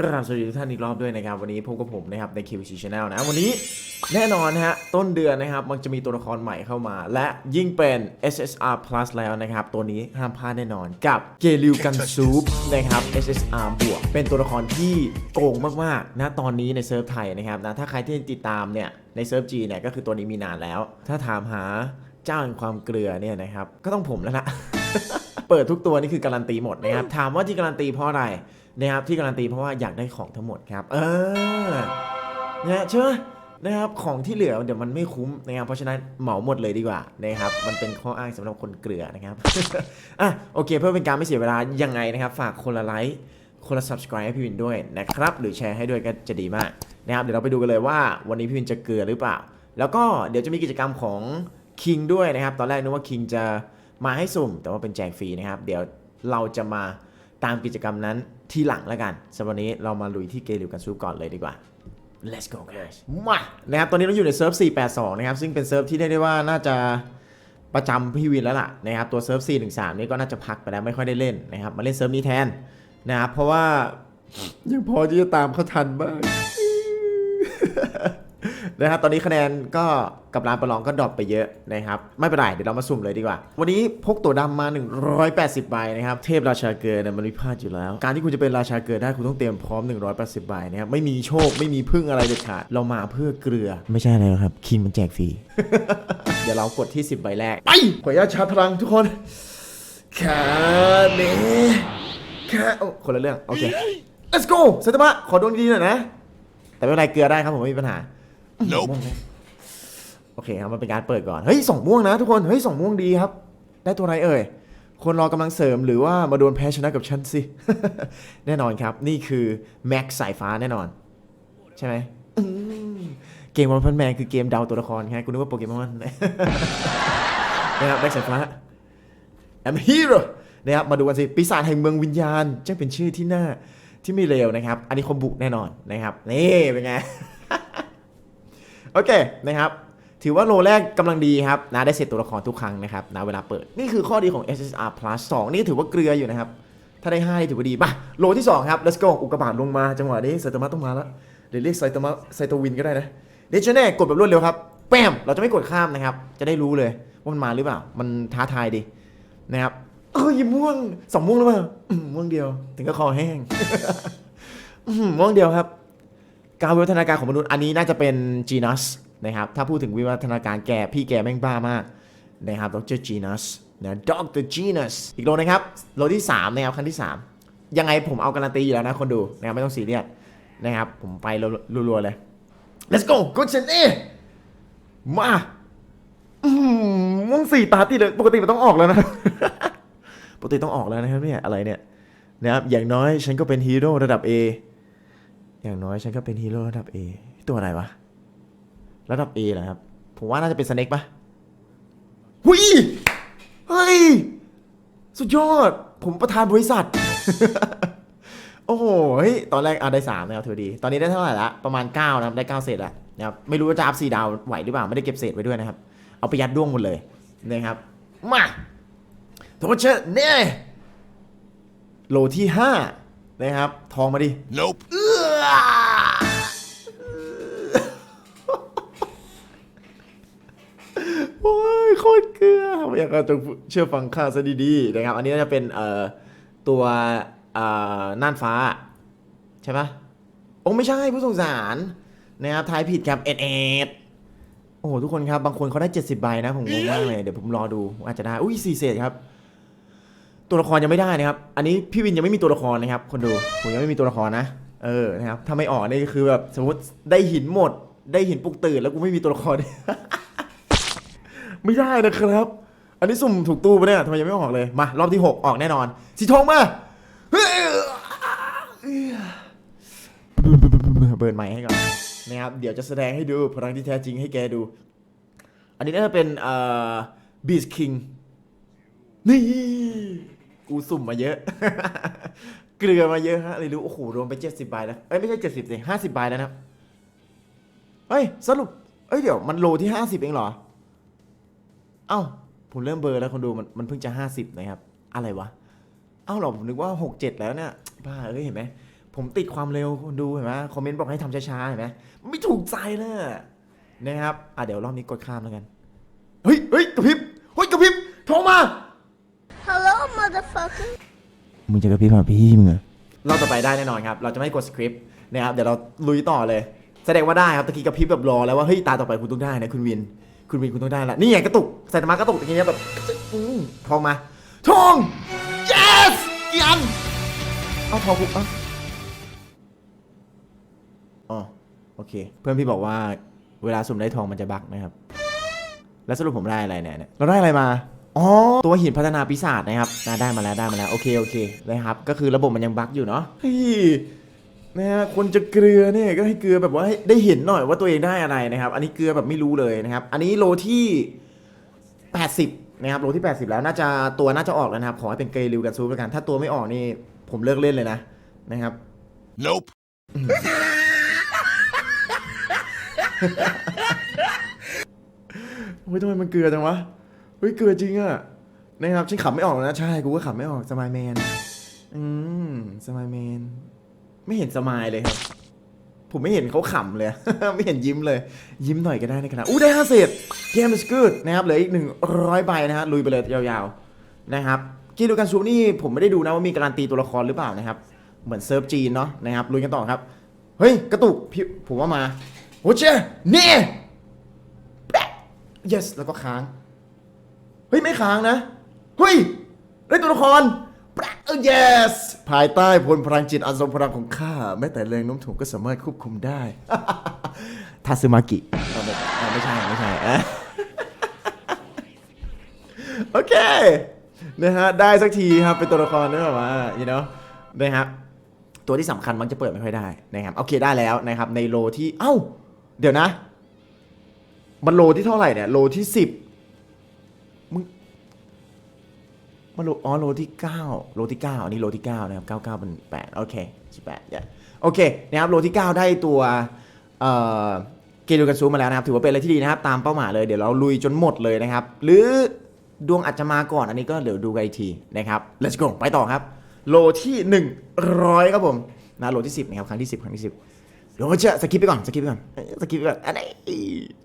กราบสวัสดีทุกท่านอีกรอบด้วยนะครับ วันนี้พบกับผมนะครับใน KVC Channel นะ วันนี้แน่นอนนะฮะ ต้นเดือนนะครับ มันจะมีตัวละครใหม่เข้ามา และยิ่งเป็น SSR Plus แล้วนะครับ ตัวนี้ห้ามพลาดแน่นอนกับเกลิวกันซูปนะครับ SSR บวก เป็นตัวละครที่โกงมากๆนะตอนนี้ในเซิร์ฟไทยนะครับนะถ้าใครที่ติดตามเนี่ยในเซิร์ฟจีเนี่ยก็คือตัวนี้มีนานแล้ว ถ้าถามหาเจ้าแห่งความเกลือเนี่ยนะครับก็ต้องผมแล้วนะ เปิดทุกตัวนี่คือการันตีหมดนะครับ ถามว่าที่การันตีเพราะอะไรนะครับที่การันตีเพราะว่าอยากได้ของทั้งหมดครับ เออนะเชื่อนะครับของที่เหลือเดี๋ยวมันไม่คุ้มนะครับเพราะฉะนั้นเหมาหมดเลยดีกว่านะครับมันเป็นข้ออ้างสำหรับคนเกลือนะครับอะโอเค เพื่อเป็นการไม่เสียเวลายังไงนะครับ ฝากคนละไลค์คนละ subscribe ให้พี่วินด้วยนะครับ หรือแชร์ให้ด้วยก็จะดีมากนะครับเดี๋ยวเราไปดูกันเลยว่าวันนี้พี่วินจะเกลือหรือเปล่า แล้วก็เดี๋ยวจะมีกิจกรรมของคิงด้วยนะครับ ตอนแรกนึกว่าคิงจะ มาให้สุ่ม แต่ว่าเป็นแจกฟรีนะครับ เดี๋ยวเราจะมาตามกิจกรรมนั้นทีหลังแล้วกันสำหรับวันนี้เรามาลุยที่เกลิวกันซูก่อนเลยดีกว่า let's go guys มานะครับ ตอนนี้เราอยู่ในเซิร์ฟ 482 นะครับ ซึ่งเป็นเซิร์ฟที่เรียกได้ว่าน่าจะประจำพี่วินแล้วล่ะนะครับ ตัวเซิร์ฟ 413 นี่ก็น่าจะพักไปแล้วไม่ค่อยได้เล่นนะครับ มาเล่นเซิร์ฟนี้แทนนะครับ เพราะว่ายังพอที่จะตามเขาทันบ้าง นะครับตอนนี้คะแนนก็กับร้านประลองก็ดรอปไปเยอะนะครับ ไม่เป็นไรเดี๋ยวเรามาสุ่มเลยดีกว่า วันนี้พกตัวดำมา 180 ใบนะครับ เทพราชาเกินยมันไม่พลาดอยู่แล้ว การที่คุณจะเป็นราชาเกินได้คุณต้องเตรียมพร้อม 180 ใบนะครับไม่มีโชคไม่มีพึ่งอะไรเด็ดขาดเรามาเพื่อเกลือไม่ใช่อะไรหรอกครับคิงมันแจกฟรีเดี๋ยวเรากดที่ 10 ใบแรกไปขออนุญาตชาร์จพลังทุกคนคาเนคาโอ้คนละเรื่องโอเค let's go เซตมะขอดวงดีๆหน่อยนะแต่ไม่เป็นไรเกลือได้ครับผมไม่มีปัญหา Nope ม่วงไหมโอเคครับมันเป็นการเปิดก่อน เฮ้ยสองม่วงนะทุกคน เฮ้ยสองม่วงดีครับ ได้ตัวไรเอ่ย คนรอกำลังเสริมหรือว่ามาโดนแพ้ชนะกับฉันสิ แน่นอนครับ นี่คือแม็กสายฟ้าแน่นอน ใช่ไหมอืมเกมวันพันแมนคือเกมเดาตัวละครไงกูนึกว่าโปเกมอน นะครับแม็กสายฟ้า I'm hero นะครับมาดูกันสิปีศาจแห่งเมืองวิญญาณจะเป็นชื่อที่น่าที่ไม่เลวนะครับ อันนี้คอมบุแน่นอนนะครับ นี่เป็นไง โอเคนะครับถือว่าโลแรกกำลังดีครับนะได้เสร็จตัวละครทุกครั้งนะครับนะเวลาเปิดนี่คือข้อดีของ SSR Plus 2 นี่ถือว่าเกลืออยู่นะครับ ถ้าได้5ถือว่าดีป่ะโลที่ 2 ครับ let's go อุกกาบาตลงมาจังหวะนี้ไซตามะต้องมาแล้วเดี๋ยวเรียกไซตามะไซโตวินก็ได้นะเดชแน่กดแบบรวดเร็วครับแปมเราจะไม่กดข้ามนะครับ จะได้รู้เลยว่ามันมาหรือเปล่า มันท้าทายดีนะครับเอ้ยม่วงสองม่วงหรือเปล่าม่วงเดียว ถึงก็คอแห้งม่วงเดียวครับ การวิวัฒนาการของมนุษย์อันนี้น่าจะเป็นจีนัสนะครับถ้าพูดถึงวิวัฒนาการแกพี่แกแม่งบ้ามากนะครับดรจีนัสนะดรจีนัสอีกโลนะครับโลที่3นะครับขั้นที่ 3 ยังไงผมเอาการันตีอยู่แล้วนะคนดูนะครับไม่ต้องซีเรียสนะครับผมไปรัวๆเลย let's go กดเชนเอมาอืมม่วงสี่ตาติดเลยปกติมันต้องออกแล้วนะ ปกติต้องออกแล้วนะครับเนี่ยอะไรเนี่ยนะครับอย่างน้อยฉันก็เป็นฮีโร่ระดับ A อย่างน้อยฉันก็เป็นฮีโร่ระดับ A ตัวอะไรวะ ระดับ A เหรอครับ ผมว่าน่าจะเป็นสเน็กปะหุยเฮ้ย สุดยอด ผมประธานบริษัท โอ้โหตอนแรกเอะได้3นะครับถือดี ตอนนี้ได้เท่าไหร่ละ ประมาณ 9 นะครับ ได้ 9 เศษแล้วนะครับ ไม่รู้ว่าจะอัพ4ดาวไหวหรือเปล่า ไม่ได้เก็บเศษไว้ด้วยนะครับ เอาไปยัดด้วงหมดเลยนะครับ มาโทษเชเน่โลที่ 5 นะครับ ทองมาดิ Nope. โคตรเกลืออยากจะจงเชื่อฟังข้าซะดีๆนะครับ อันนี้น่าจะเป็นเอ่อตัวเอ่อน่านฟ้า ใช่ปะโอ้ไม่ใช่ผู้สงสารนะครับทายผิดครับเอ็ดเอ็ดโอ้โหทุกคนครับ บางคนเขาได้ 70ใบนะ ผมงงมากเลย เดี๋ยวผมรอดูอาจจะได้ อุ้ยสี่เศษครับ ตัวละครยังไม่ได้นะครับ อันนี้พี่วินยังไม่มีตัวละครนะครับ คนดู ผมยังไม่มีตัวละครนะ เออ นะครับ ถ้าไม่ออกนี่คือแบบสมมติได้หินหมด ได้หินปลุกตื่นแล้วกูไม่มีตัวละคร ไม่ได้นะครับ อันนี้สุ่มถูกตู้ปะเนี่ยทำไมยังไม่ออกเลย มารอบที่ 6 ออกแน่นอน สีทองมาเบิร์นไม้ให้ก่อนนะครับ เดี๋ยวจะแสดงให้ดูพลังที่แท้จริงให้แกดู อันนี้น่าจะเป็นเอ่อบีสคิงนี่กูสุ่มมาเยอะ เกลือมาเยอะฮะเลยรู้ โอ้โห รวมไปเจ็ดสิบใบแล้ว เอ้ย ไม่ใช่เจ็ดสิบสิห้าสิบใบแล้วนะเฮ้ย สรุป เอ้ย เดี๋ยวมันโลที่ห้าสิบเองเหรอ อ้าผมเริ่มเบลอร์แล้วคนดูมันมันเพิ่งจะห้าสิบนะครับ อะไรวะ เอ้าเหรอผมนึกว่าหกเจ็ดแล้วเนี่ยบ้าเอ้ยเห็นไหมผมติดความเร็วคุณดูเห็นไหมคอมเมนต์บอกให้ทำช้าๆเห็นไหมไม่ถูกใจเลยนะครับอะเดี๋ยวรอบนี้กดข้ามแล้วกันเฮ้ยเฮ้ยกระพริบเฮ้ยกระพริบโทรมา Hello, motherfucker. มึงจะกระพริบมาพี่มึงเหรอเราต่อไปได้แน่นอนครับ เราจะไม่กดสคริปต์นะครับเดี๋ยวเราลุยต่อเลย แสดงว่าได้ครับตะกี้กระพริบแบบรอแล้วว่าเฮ้ยตาต่อไปคุณต้องได้นะคุณวิน คุณวินคุณต้องได้ละนี่ไงกระตุกใส่ตมากระตุกตะกี้เนี่ยแบบอืมทองมาทอง yes กี่อันเอาทองปุ๊บอ้าอ๋อโอเค เพื่อนพี่บอกว่าเวลาสุ่มได้ทองมันจะบักนะครับ แล้วสรุปผมได้อะไรเนี่ยเนี่ยเราได้อะไรมาอ๋อตัวหินพัฒนาปีศาจนะครับอ่าได้มาแล้วได้มาแล้วโอเคโอเคนะครับ ก็คือระบบมันยังบั๊กอยู่เนาะเฮ้ย นะฮะคนจะเกลือเนี่ยก็ให้เกลือแบบว่าให้ได้เห็นหน่อยว่าตัวเองได้อะไรนะครับ อันนี้เกลือแบบไม่รู้เลยนะครับ อันนี้โลที่ 80 นะครับ โลที่ 80 แล้วน่าจะตัวน่าจะออกแล้วนะครับ ขอให้เป็นเกย์ริวกันซูปแล้วกัน ถ้าตัวไม่ออกนี่ผมเลิกเล่นเลยนะนะครับ Nope. โอ้ยทำไมมันเกลือจังวะเฮ้ยเกลือจริงอะนะครับฉันขับไม่ออกนะ ใช่ กูก็ขับไม่ออกสมายแมน อืมสมายแมน ไม่เห็นสมายเลยครับ ผมไม่เห็นเขาขำเลย ไม่เห็นยิ้มเลย ยิ้มหน่อยก็ได้ในขณะอู้ได้ห้าเศษเกมสกูดนะครับเหลืออีกหนึ่งร้อยใบนะฮะลุยไปเลยยาวๆนะครับกีดูกันซูมนี่ผมไม่ได้ดูนะว่ามีการันตีตัวละครหรือเปล่านะครับ เหมือนเซิร์ฟจีนเนาะนะครับลุยกันต่อครับ เฮ้ย กระตุกพี่ผมว่ามาโอ้เจนี่ yes แล้วก็ค้าง เฮ้ย ไม่ค้างนะ เฮ้ย ได้ตัวละคร เออ yes ภายใต้พลพลังจิตอันทรงพลังของข้า แม้แต่แรงน้มถ่วงก็สามารถควบคุมได้ ทาซึมากิไม่ใช่ไม่ใช่โอเคนะฮะได้สักทีครับเป็นตัวละครนี่แบบว่าอยู่เนาะนะครับตัวที่สำคัญมันจะเปิดไม่ค่อยได้นะครับโอเคได้แล้วนะครับในโลที่เอ้า เดี๋ยวนะ มันโลที่เท่าไหร่เนี่ยโลที่สิบ มันโลอ๋อโลที่เก้าโลที่เก้าอันนี้โลที่เก้านะครับเก้าเก้าเป็นแปดโอเคสิบแปดเนี่ยโอเคนะครับโลที่เก้าได้ตัวเอ่อเกลูกันซูมาแล้วนะครับ ถือว่าเป็นอะไรที่ดีนะครับ ตามเป้าหมายเลย เดี๋ยวเราลุยจนหมดเลยนะครับ หรือดวงอาจจะมาก่อนอันนี้ก็เดี๋ยวดูกันอีกทีนะครับ let's go ไปต่อครับ โลที่หนึ่งร้อยครับผมนะโลที่สิบนะครับ ครั้งที่สิบครั้งที่สิบเดี๋ยวจะสกิปไปก่อนสกิปไปก่อนสกิปไปก่อนอันนี้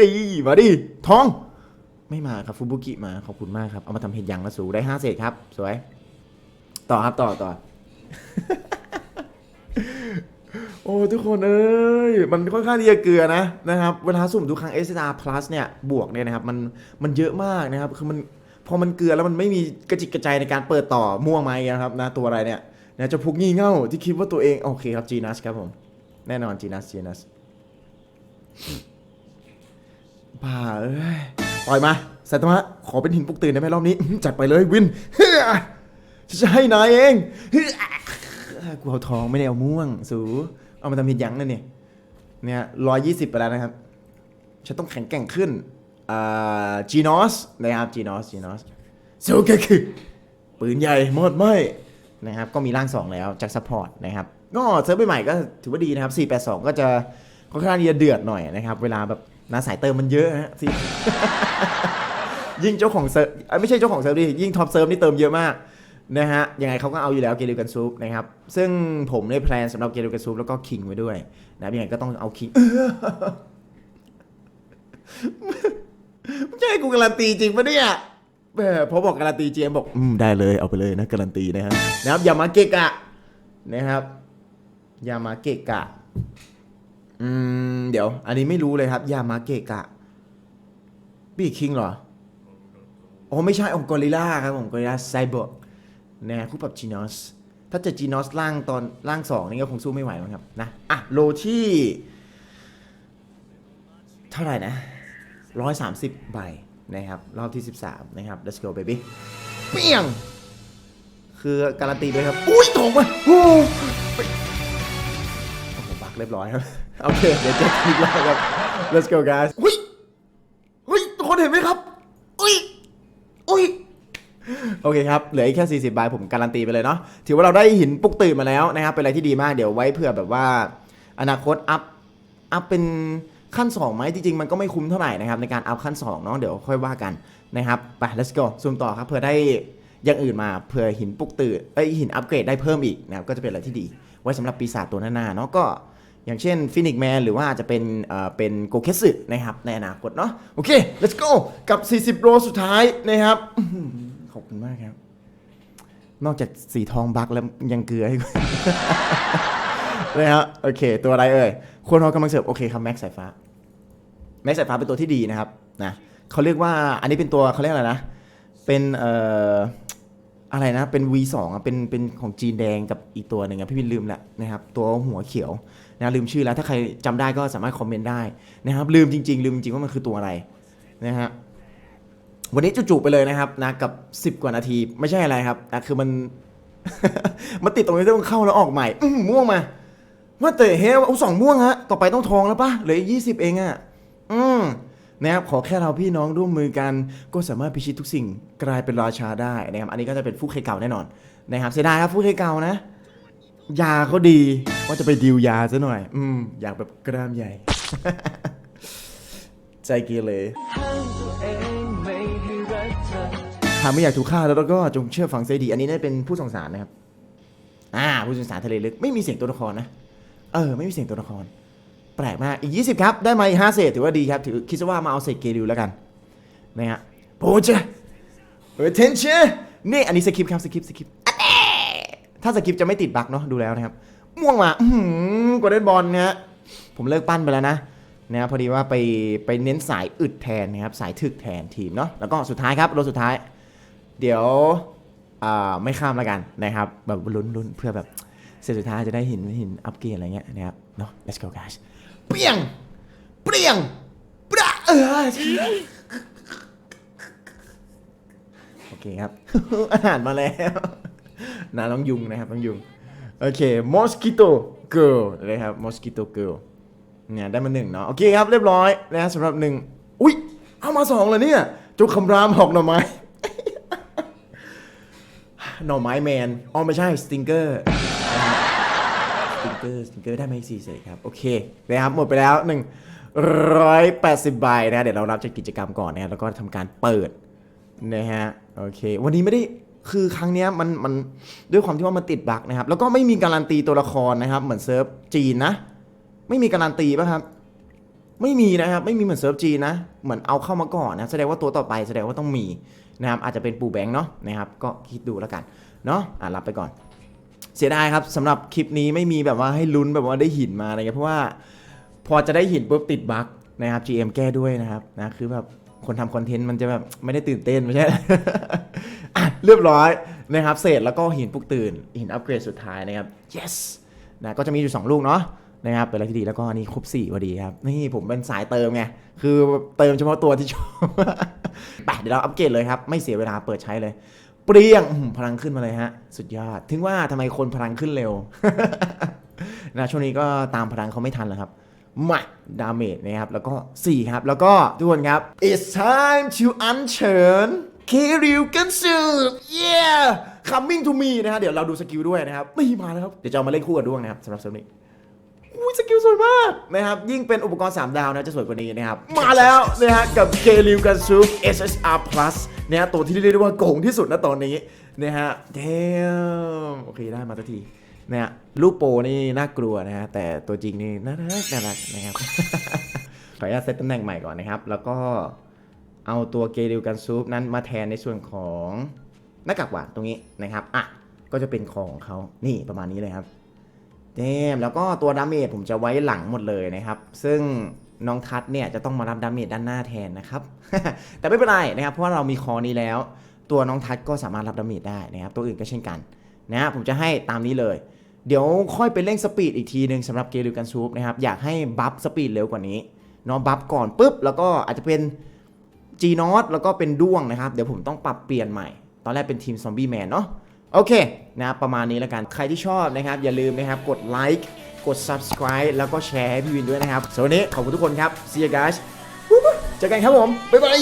ดีมาดิทอง ไม่มาครับฟูบุกิมาขอบคุณมากครับเอามาทำเห็ดยังละสูได้ห้าเศษครับ สวย ต่อครับต่อต่อ โอ้ทุกคนเอ้ยมันค่อนข้างที่จะเกลือนะนะครับเวลาสุ่มทุกครั้ง s r plus เนี่ยบวกเนี่ยนะครับมันมันเยอะมากนะครับคือมันพอมันเกลือแล้วมันไม่มีกระจิกกระใจในการเปิดต่อม่วงไหมนะครับนะตัวอะไรเนี่ยนะจะพุกงี่เง่าที่คิดว่าตัวเองโอเคครับจีนัสครับผมแน่นอนจีนัสจีนัสบ้าเอ้ย ปล่อยมาสัตมะขอเป็นหินปลุกตื่นได้ไหมรอบนี้ จัดไปเลยวินฉันจะให้นายเองกูเอาทองไม่ได้เอาม่วง สู เอามาทำหินยังนั่นนี่เนี่ยร้อยยี่สิบไปแล้วนะครับ ฉันต้องแข็งแกร่งขึ้นอ่าจีนอสนะครับจีนอสจีนอสโซเกคือปืนใหญ่หมดไหมนะครับ ก็มีร่างสองแล้วจากซัพพอร์ตนะครับ ก็เซิร์ฟใหม่ก็ถือว่าดีนะครับ 482 ก็จะค่อนข้างที่จะเดือดหน่อยนะครับ เวลาแบบ นาสายเติมมันเยอะฮะสี่ยิ่งเจ้าของเซิร์ฟเอ้ไม่ใช่เจ้าของเซิร์ฟดิยิ่งท็อปเซิร์ฟนี่เติมเยอะมากนะฮะยังไงเขาก็เอาอยู่แล้วเกลิวกันซูปนะครับซึ่งผมได้แพลนสำหรับเกลิวกันซูปแล้วก็คิงไว้ด้วยนะยังไงก็ต้องเอาคิงไม่ใช่กูการันตีจริงปะเนี่ยแหมพอบอกการันตีเจมบอกอืมได้เลยเอาไปเลยนะการันตีนะฮะนะครับอย่ามาเกะกะนะครับอย่ามาเกะกะ อืม เดี๋ยว อันนี้ไม่รู้เลยครับยามาเกะกะบี้คิงเหรออ๋อไม่ใช่องกอริล่าครับผมกอริล่าไซเบอร์นะคู่ปรับจีนอสถ้าเจอจีนอสล่างตอนล่างสองนี่ก็คงสู้ไม่ไหวมั้งครับนะอะโลที่ เท่าไหร่นะร้อยสามสิบใบนะครับ รอบที่สิบสามนะครับ let's go baby เปี้ยง คือการันตีด้วยครับ อุ้ยถงมาโอ้โหโอ้โหบักเรียบร้อยครับ โอเค เดี๋ยวเจอกันอีกรอบครับ let's go guys อุ้ยอุ้ยทุกคนเห็นไหมครับอุ้ยอุ้ยโอเคครับ เหลืออีกแค่ 40ใบผมการันตีไปเลยเนาะ ถือว่าเราได้หินปลุกตื่นมาแล้วนะครับ เป็นอะไรที่ดีมาก เดี๋ยวไว้เผื่อแบบว่า อนาคตอัพ อัพเป็นขั้น2ไหมจริงๆ มันก็ไม่คุ้มเท่าไหร่นะครับ ในการอัพขั้น2เนาะ เดี๋ยวค่อยว่ากันนะครับ ไป let's go ซูมต่อครับ เผื่อได้อย่างอื่นมา เผื่อหินปลุกตื่นเอ้ยหินอัปเกรดได้เพิ่มอีกนะครับ ก็จะเป็นอะไรที่ดี ไว้สำหรับปีศาจตัวหน้าๆเนาะ ก็ อย่างเช่นฟินิกแมนหรือว่าจะเป็นเป็นโกเคสึนะครับในอนาคตเนาะโอเค let's go กับ 40 โลสุดท้ายนะครับขอบคุณมากครับ นอกจากสีทองบักแล้วยังเกลือให้เลยฮะโอเค ตัวอะไรเอ่ยควรรอกำลังเสิร์ฟโอเคครับแม็กสายฟ้าแม็กสายฟ้าเป็นตัวที่ดีนะครับนะเขาเรียกว่าอันนี้เป็นตัวเขาเรียกอะไรนะ เป็นเอ่ออะไรนะ เป็น V2 อะเป็นเป็นของจีนแดงกับอีกตัวหนึ่งอะพี่วินลืมละนะครับ ตัวหัวเขียว นะลืมชื่อแล้วถ้าใครจำได้ก็สามารถคอมเมนต์ได้นะครับ ลืมจริง ๆ ลืมจริงๆว่ามันคือตัวอะไรนะฮะวันนี้จุๆไปเลยนะครับนะกับ 10 กว่านาทีไม่ใช่อะไรครับนะคือมัน มันติดตรงนี้ต้องเข้าแล้วออกใหม่ อื้ม่วงมาว่าแต่เฮ้ยเอาสองม่วงฮะต่อไปต้องทองแล้วปะเหลือยี่สิบเองอะอืมนะครับขอแค่เราพี่น้องร่วมมือกันก็สามารถพิชิตทุกสิ่งกลายเป็นราชาได้นะครับอันนี้ก็จะเป็นฟูกเคเก่าแน่นอนนะครับเสียดายครับฟูกเคเก่านะ ยาเขาดีว่าจะไปดิวยาซะหน่อย อืม อยากแบบกล้ามใหญ่ ใจเกเรหากไม่อยากถูกฆ่าแล้วก็จงเชื่อฟังเสียดี อันนี้น่าจะเป็นผู้ส่งสารนะครับ อ่า ผู้สื่อสารทะเลลึก ไม่มีเสียงตัวละครนะ เออ ไม่มีเสียงตัวละคร แปลกมาก อีก 20 ครับ ได้มาอีก5เศษถือว่าดีครับ ถือคิดซะว่ามาเอาเศษเกลิวแล้วกัน นะฮะโปรเจเออเทนเชนี่อันนี้สคริปครับสคริปสคริป ถ้าสคริปจะไม่ติดบักเนาะดูแล้วนะครับ ม่วงมาอืมกว่าเล่นบอลนะฮะผมเลิกปั้นไปแล้วนะนะครับพอดีว่าไปไปเน้นสายอึดแทนนะครับสายถึกแทนทีมเนาะแล้วก็สุดท้ายครับโรสุดท้าย เดี๋ยวอ่าไม่ข้ามแล้วกันนะครับ แบบลุ้นลุ้นเพื่อแบบเซตสุดท้ายจะได้ห็นห็นอัปเกรดอะไรเงี้ยนะครับเนาะ let's go guys เปรี้ยง เปรี้ยงปะเออโอเคครับ อาหารมาแล้ว นาน้องยุงนะครับน้องยุง โอเค mosquito girl นะครับ mosquito girl เนี่ยได้มาหนึ่งเนาะโอเคครับเรียบร้อยนะสำหรับหนึ่งอุ๊ยเอามาสองเลยเนี่ยจุกคำรามหอกหน่อไม้หน่อไม้แมนอ๋อไม่ใช่สติงเกอร์สติงเกอร์สติงเกอร์ได้มาอีกสี่เศษครับโอเคนะครับหมดไปแล้ว180ใบนะเดี๋ยวเรารับจากกิจกรรมก่อนนะแล้วก็ทำการเปิดนะฮะโอเค วันนี้ไม่ได้ คือครั้งเนี้ยมันมันด้วยความที่ว่ามันติดบั๊กนะครับ แล้วก็ไม่มีการันตีตัวละครนะครับ เหมือนเซิร์ฟจีนนะ ไม่มีการันตีป่ะครับ ไม่มีนะครับ ไม่มีเหมือนเซิร์ฟจีนนะ เหมือนเอาเข้ามาก่อนนะ แสดงว่าตัวต่อไปแสดงว่าต้องมีนะครับ อาจจะเป็นปูแบงค์เนาะนะครับ ก็คิดดูแล้วกันเนาะอ่ารับไปก่อน เสียดายครับสำหรับคลิปนี้ไม่มีแบบว่าให้ลุ้นแบบว่าได้หินมาอะไรเงี้ย เพราะว่าพอจะได้หินปุ๊บติดบั๊กนะครับ GM แก้ด้วยนะครับนะ คือแบบคนทำคอนเทนต์มันจะแบบไม่ได้ตื่นเต้นไม่ใช่ อะเรียบร้อยนะครับเสร็จแล้วก็หินปลุกตื่นหินอัปเกรดสุดท้ายนะครับ yes นะก็จะมีอยู่ 2 ลูกเนาะนะครับเป็นอะไรที่ดีแล้วก็อันนี้ครบ4พอดีครับ นี่ผมเป็นสายเติมไง คือเติมเฉพาะตัวที่ชอบไปเดี๋ยวเราอัปเกรดเลยครับ ไม่เสียเวลาเปิดใช้เลย เปรี้ยงพลังขึ้นมาเลยฮะ สุดยอด ถึงว่าทำไมคนพลังขึ้นเร็วนะช่วงนี้ก็ตามพลังเขาไม่ทันแล้วครับมาดาเมจนะครับ แล้วก็ 4 ครับ แล้วก็ทุกคนครับ it's time to อัญเชิญ คริวกันสืบ yeah coming to me นะฮะ เดี๋ยวเราดูสกิลด้วยนะครับนี่มาแล้วครับ เดี๋ยวจะเอามาเล่นคู่กับด้วงนะครับสำหรับเซิร์ฟนี้อุ้ยสกิลสวยมากนะครับ ยิ่งเป็นอุปกรณ์ 3 ดาวนะจะสวยกว่านี้นะครับ มาแล้วนะฮะ กับเกลิวกันซู SSR Plus นะฮะตัวที่เรียกได้ว่าโกงที่สุดนะตอนนี้นะฮะเดมโอเคได้มาสักทีนะฮะรูปโปนี่น่ากลัวนะฮะแต่ตัวจริงนี่น่ารักน่ารักนะครับขออนุญาตเซตตำแหน่งใหม่ก่อนนะครับ แล้วก็ เอาตัวเกลิวกันซูปนั้นมาแทนในส่วนของหน้ากากหวานตรงนี้นะครับอะก็จะเป็นของเขานี่ประมาณนี้เลยครับเดมแล้วก็ตัวดาเมจผมจะไว้หลังหมดเลยนะครับ ซึ่งน้องทัศน์เนี่ยจะต้องมารับดาเมจด้านหน้าแทนนะครับ แต่ไม่เป็นไรนะครับ เพราะว่าเรามีคอนี้แล้ว ตัวน้องทัศน์ก็สามารถรับดาเมจได้นะครับ ตัวอื่นก็เช่นกันนะฮะผมจะให้ตามนี้เลย เดี๋ยวค่อยไปเร่งสปีดอีกทีหนึ่งสำหรับเกลิวกันซูปนะครับ อยากให้บัฟสปีดเร็วกว่านี้เนาะบัฟก่อนปุ๊บแล้วก็อาจจะเป็น G นอตแล้วก็เป็นด้วงนะครับ เดี๋ยวผมต้องปรับเปลี่ยนใหม่ ตอนแรกเป็นทีมซอมบี้แมนเนาะโอเคนะครับประมาณนี้แล้วกันใครที่ชอบนะครับ อย่าลืมนะครับกดไลค์กด subscribe แล้วก็แชร์ให้พี่วินด้วยนะครับสำหรับวันนี้ขอบคุณทุกคนครับ see you guys เจอกันครับผม บ๊ายบาย